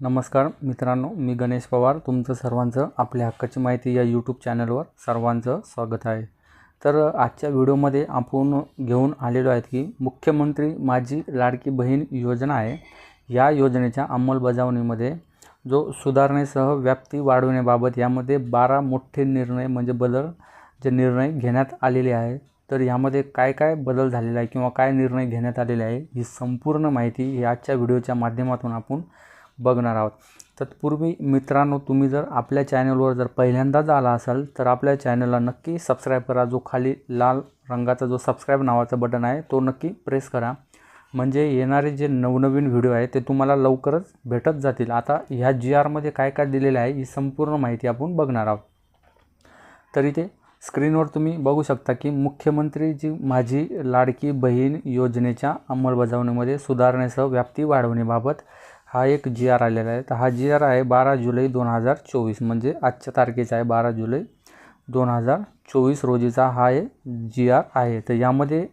नमस्कार मित्रांनो मी गणेश पवार. तुमचं सर्वांचं आपल्या हक्काची माहिती या यूट्यूब चॅनलवर सर्वांचं स्वागत आहे. तर आजच्या व्हिडिओमध्ये आपण घेऊन आलेलो आहेत की मुख्यमंत्री माझी लाडकी बहीण योजना आहे. या योजनेच्या अंमलबजावणीमध्ये जो सुधारणेसह व्याप्ती वाढवण्याबाबत यामध्ये बारा मोठे निर्णय म्हणजे बदल जे निर्णय घेण्यात आलेले आहे तर यामध्ये काय काय बदल झालेला आहे किंवा काय निर्णय घेण्यात आलेले आहे ही संपूर्ण माहिती ही आजच्या व्हिडिओच्या माध्यमातून आपण बघणार आहोत. तत्पूर्वी मित्रांनो तुम्ही जर आपल्या चॅनलवर जर पहिल्यांदाच आला असाल तर आपल्या चॅनलला नक्की सबस्क्राईब करा. जो खाली लाल रंगाचा जो सबस्क्राईब नावाचा बटन आहे तो नक्की प्रेस करा. म्हणजे येणारे जे नवनवीन व्हिडिओ आहे ते तुम्हाला लवकरच भेटत जातील. आता ह्या जी आरमध्ये काय काय दिलेलं आहे ही संपूर्ण माहिती आपण बघणार आहोत. तर इथे स्क्रीनवर तुम्ही बघू शकता की मुख्यमंत्रीची माझी लाडकी बहीण योजनेच्या अंमलबजावणीमध्ये सुधारणेसह व्याप्ती वाढवण्याबाबत हा एक जी आर आलेला आहे. तर हा जी आर आहे बारा जुलै दोन हजार चोवीस. म्हणजे आजच्या तारखेचा आहे बारा जुलै दोन हजार चोवीस रोजीचा हा एक जी आर आहे. तर यामध्ये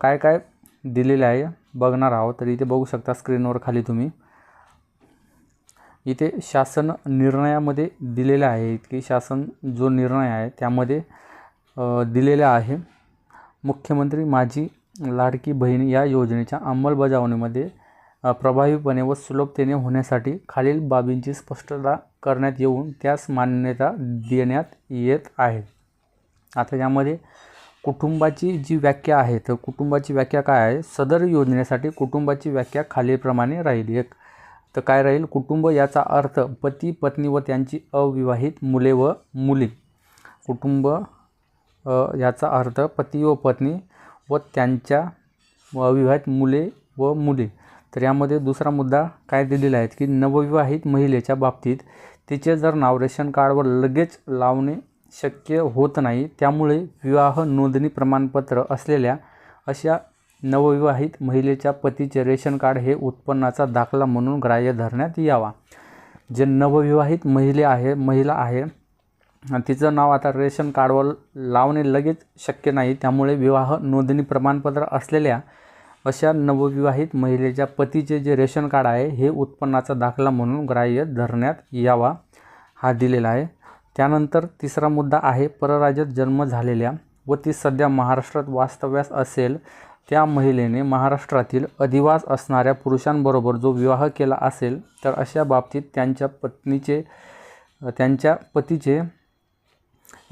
काय काय दिलेले आहे बघणार आहोत. तर इथे बघू शकता स्क्रीनवर खाली तुम्ही. इथे शासन निर्णयामध्ये दिलेलं आहे. की शासन जो निर्णय आहे त्यामध्ये दिलेला आहे. मुख्यमंत्री माझी लाडकी बहीण या योजनेच्या अंमलबजावणीमध्ये प्रभावीपणे व सुलभतेने होण्यासाठी खालील बाबींची स्पष्टता करण्यात येऊन त्यास मान्यता देण्यात येत आहे. आता यामध्ये कुटुंबाची जी व्याख्या आहे तर कुटुंबाची व्याख्या काय आहे? सदर योजनेसाठी कुटुंबाची व्याख्या खालीलप्रमाणे राहील. एक तर काय राहील? कुटुंब याचा अर्थ पती पत्नी व त्यांची अविवाहित मुले व मुली. कुटुंब याचा अर्थ पती व पत्नी व त्यांच्या अविवाहित मुले व मुली. तर यामध्ये दुसरा मुद्दा काय दिलेला आहे की नवविवाहित महिलेच्या बाबतीत तिचे जर नाव रेशन कार्डवर लगेच लावणे शक्य होत नाही त्यामुळे विवाह नोंदणी प्रमाणपत्र असलेल्या अशा नवविवाहित महिलेच्या पतीचे रेशन कार्ड हे उत्पन्नाचा दाखला म्हणून ग्राह्य धरण्यात यावा. जे नवविवाहित महिले आहे महिला आहे आणि तिचं नाव आता रेशन कार्डवर लावणे लगेच शक्य नाही त्यामुळे विवाह नोंदणी प्रमाणपत्र असलेल्या अशा नवविवाहित महिलेच्या पतीचे जे रेशन कार्ड आहे हे उत्पन्नाचा दाखला म्हणून ग्राह्य धरण्यात यावा हा दिलेला आहे. त्यानंतर तिसरा मुद्दा आहे परराज्यात जन्म झालेल्या व ती सध्या महाराष्ट्रात वास्तव्यास असेल त्या महिलेने महाराष्ट्रातील अधिवास असणाऱ्या पुरुषांबरोबर जो विवाह केला असेल तर अशा बाबतीत त्यांच्या पत्नीचे त्यांच्या पतीचे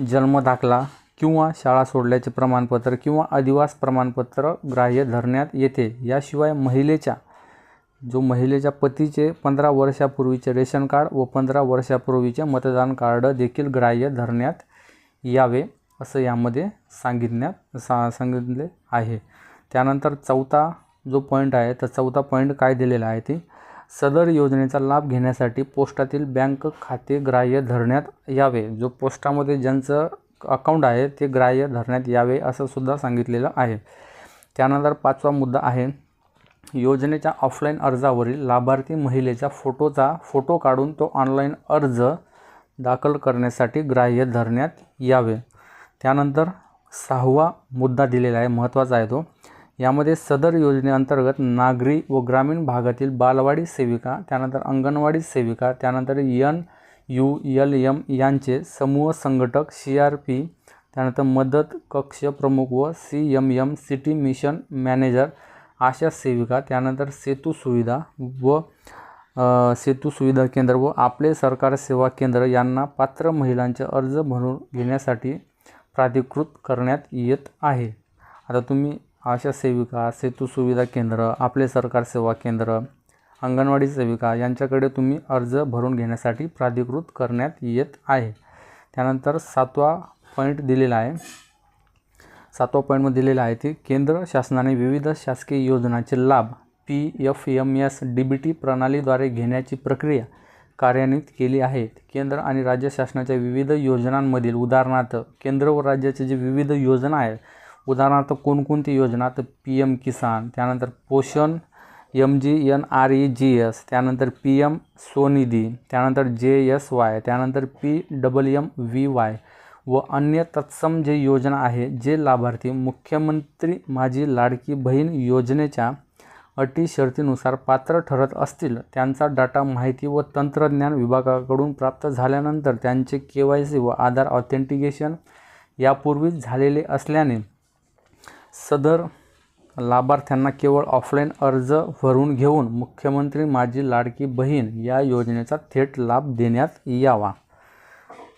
जन्मदाखला किंवा शाळा सोडल्याचे प्रमाणपत्र किंवा अधिवास प्रमाणपत्र ग्राह्य धरण्यात येते. याशिवाय महिलेच्या जो महिलेच्या पतीचे पंधरा वर्षापूर्वीचे रेशन कार्ड व पंधरा वर्षापूर्वीचे मतदान कार्ड देखील ग्राह्य धरण्यात यावे असं यामध्ये सांगितण्यात सा सांगितले आहे. त्यानंतर चौथा जो पॉईंट आहे तर चौथा पॉईंट काय दिलेला आहे ते सदर योजनेचा लाभ घेण्यासाठी पोस्टातील बँक खाते ग्राह्य धरण्यात यावे. जो पोस्टामध्ये ज्यांचं अकाउंट आहे ते ग्राह्य धरण्यात यावे असं सुद्धा सांगितलेलं आहे. त्यानंतर पाचवा मुद्दा आहे योजनेच्या ऑफलाईन अर्जावरील लाभार्थी महिलेच्या फोटोचा फोटो काढून तो ऑनलाईन अर्ज दाखल करण्यासाठी ग्राह्य धरण्यात यावे. त्यानंतर सहावा मुद्दा दिलेला आहे महत्त्वाचा आहे तो. यामध्ये सदर योजनेअंतर्गत नागरी व ग्रामीण भागातील बालवाडी सेविका त्यानंतर अंगणवाडी सेविका त्यानंतर यन यू यल एम यांचे समूह संघटक सी आर पी त्यानंतर मदत कक्ष प्रमुख व C M M city mission manager Asha सेविका त्यानंतर सेतू सुविधा व सेतू सुविधा केंद्र व आपले सरकार सेवा केंद्र यांना पात्र महिलांचे अर्ज भरून घेण्यासाठी प्राधिकृत करण्यात येत आहे. आता तुम्ही आशा सेविका सेतू सुविधा केंद्र आपले सरकार सेवा केंद्र अंगणवाडी सेविका यांच्याकडे तुम्ही अर्ज भरून घेण्यासाठी प्राधिकृत करण्यात येत आहे. त्यानंतर सातवा पॉईंट दिलेला आहे. सातवा पॉईंटमध्ये दिलेला आहे ते केंद्र शासनाने विविध शासकीय योजनांचे लाभ P F M S D B T प्रणालीद्वारे घेण्याची प्रक्रिया कार्यान्वित केली आहे. केंद्र आणि राज्य शासनाच्या विविध योजनांमधील उदाहरणार्थ केंद्र व राज्याचे जे विविध योजना आहेत उदाहरणार्थ कोणकोणती योजना तर पी एम किसान त्यानंतर Poshan M G N R E G S त्यानंतर पी एम स्वनिधी त्यानंतर जे एस वाय त्यानंतर P double M V Y व अन्य तत्सम जे योजना आहे जे लाभार्थी मुख्यमंत्री माझी लाडकी बहीण योजनेच्या अटी शर्तीनुसार पात्र ठरत असतील त्यांचा डाटा माहिती व तंत्रज्ञान विभागाकडून प्राप्त झाल्यानंतर त्यांचे के वाय सी व आधार ऑथेंटिकेशन यापूर्वीच झालेले असल्याने सदर लाभार्थ्यांना केवळ ऑफलाईन अर्ज भरून घेऊन मुख्यमंत्री माझी लाडकी बहीण या योजनेचा थेट लाभ देण्यात यावा.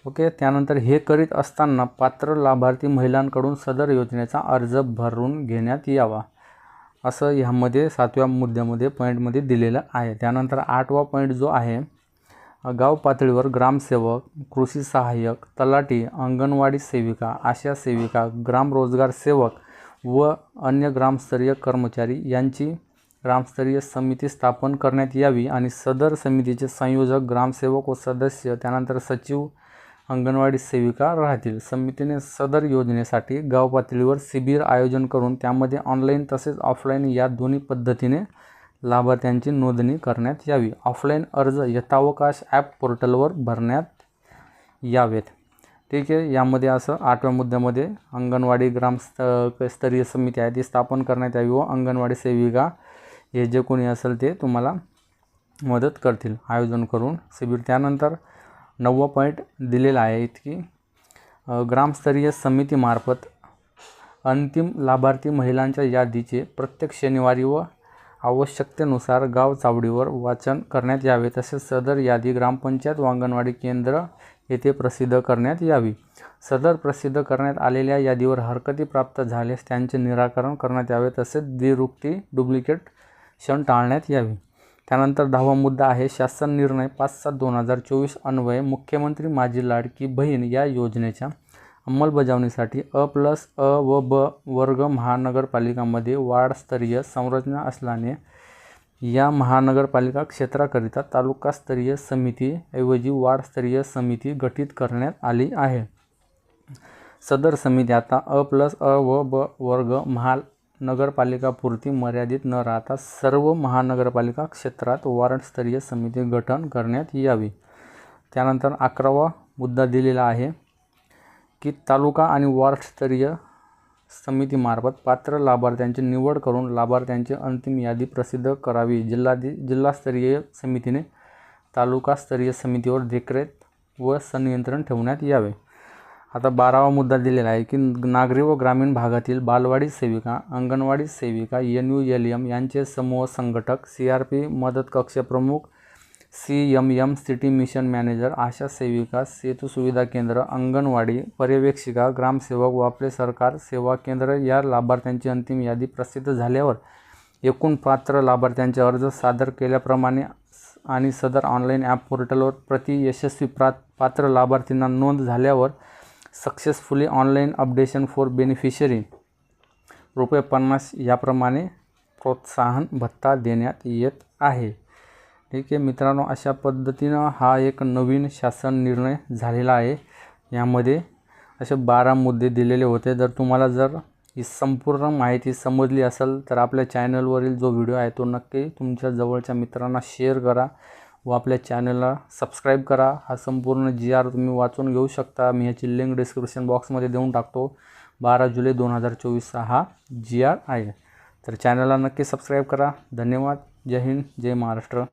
ओके त्यानंतर हे करीत असताना पात्र लाभार्थी महिलांकडून सदर योजनेचा अर्ज भरून घेण्यात यावा. असं ह्यामध्ये सातव्या मुद्द्यामध्ये पॉईंटमध्ये दिलेलं आहे. त्यानंतर आठवा पॉईंट जो आहे गाव पातळीवर ग्रामसेवक कृषी सहाय्यक तलाठी अंगणवाडी सेविका आशा सेविका ग्रामरोजगार सेवक व अन्य ग्रामस्तरीय कर्मचारी यांची ग्रामस्तरीय समिती स्थापन करण्यात यावी आणि सदर समितीचे संयोजक ग्रामसेवक व सदस्य त्यानंतर सचिव अंगणवाडी सेविका राहतील. समितीने सदर योजनेसाठी गाव पातळीवर शिबिर आयोजन करून त्यामध्ये ऑनलाईन तसेच ऑफलाईन या दोन्ही पद्धतीने लाभार्थ्यांची नोंदणी करण्यात यावी. ऑफलाईन अर्ज यथावकाश ॲप पोर्टलवर भरण्यात यावेत. ठीक आहे. यामध्ये असं आठव्या मुद्द्यामध्ये अंगणवाडी ग्रामस्थ स्तरीय समिती आहे ती स्थापन करण्यात यावी व अंगणवाडी सेविका हे जे कोणी असेल ते तुम्हाला मदत करतील. आयोजन करून शिबिर त्यानंतर नववा पॉईंट दिलेला आहे की ग्रामस्तरीय समितीमार्फत अंतिम लाभार्थी महिलांच्या यादीचे प्रत्येक शनिवारी व आवश्यकतेनुसार गाव चावडीवर वाचन करण्यात यावे तसेच सदर यादी ग्रामपंचायत व अंगणवाडी केंद्र येथे प्रसिद्ध करण्यात यावी. सदर प्रसिद्ध करण्यात आलेल्या यादीवर हरकती प्राप्त झाल्यास त्यांचे निराकरण करण्यात यावे तसेच द्विरुक्ती डुप्लिकेट क्षण टाळण्यात यावी. त्यानंतर दहावा मुद्दा आहे शासन निर्णय पाच सात दोन हजार चोवीस अन्वये मुख्यमंत्री माझी लाडकी बहीण या योजनेच्या अंमलबजावणीसाठी अ प्लस अ व ब वर्ग महानगरपालिकांमध्ये वाढस्तरीय संरचना असल्याने या महानगरपालिका क्षेत्राकरिता तालुकास्तरीय समितीऐवजी वार्डस्तरीय समिती गठीत करण्यात आली आहे. सदर समिती आता अ प्लस अ व ब वर्ग महानगरपालिकापुरती मर्यादित न राहता सर्व महानगरपालिका क्षेत्रात वार्डस्तरीय समिती गठन करण्यात यावी. त्यानंतर अकरावा मुद्दा दिलेला आहे की तालुका आणि वार्डस्तरीय समितीमार्फत पात्र लाभार्थ्यांची निवड करून लाभार्थ्यांची अंतिम यादी प्रसिद्ध करावी. जिल्हाधि जिल्हास्तरीय समितीने तालुकास्तरीय समितीवर देखरेख व संनियंत्रण ठेवण्यात यावे. आता बारावा मुद्दा दिलेला आहे की नागरी व ग्रामीण भागातील बालवाडी सेविका अंगणवाडी सेविका एन यू एल एम यांचे समूह संघटक सी आर पी मदत कक्ष प्रमुख C M M city mission manager Asha सेविका सेतू सुविधा केंद्र अंगणवाडी पर्यवेक्षिका ग्रामसेवक व आपले सरकार सेवा केंद्र या लाभार्थ्यांची अंतिम यादी प्रसिद्ध झाल्यावर एकूण पात्र लाभार्थ्यांचे अर्ज सादर केल्याप्रमाणे आणि सदर ऑनलाईन ॲप पोर्टलवर प्रति यशस्वी प्रा पात्र लाभार्थींना नोंद झाल्यावर successfully online updation for beneficiary रुपये पन्नास याप्रमाणे प्रोत्साहन भत्ता देण्यात येत आहे. ठीक आहे मित्रांनो अशा पद्धतीनं हा एक नवीन शासन निर्णय झालेला आहे. यामध्ये असे बारा मुद्दे दिलेले होते. जर तुम्हाला जर ही संपूर्ण माहिती समजली असेल तर आपल्या चॅनलवरील जो व्हिडिओ आहे तो नक्की तुमच्या जवळच्या मित्रांना शेअर करा व आपल्या चॅनलला सबस्क्राईब करा. हा संपूर्ण जी आर तुम्ही वाचून घेऊ शकता. मी ह्याची लिंक डिस्क्रिप्शन बॉक्समध्ये देऊन टाकतो. बारा जुलै दोन हजार चोवीसचा हा जी आर आहे. तर चॅनलला नक्की सबस्क्राईब करा. धन्यवाद. जय हिंद. जय महाराष्ट्र.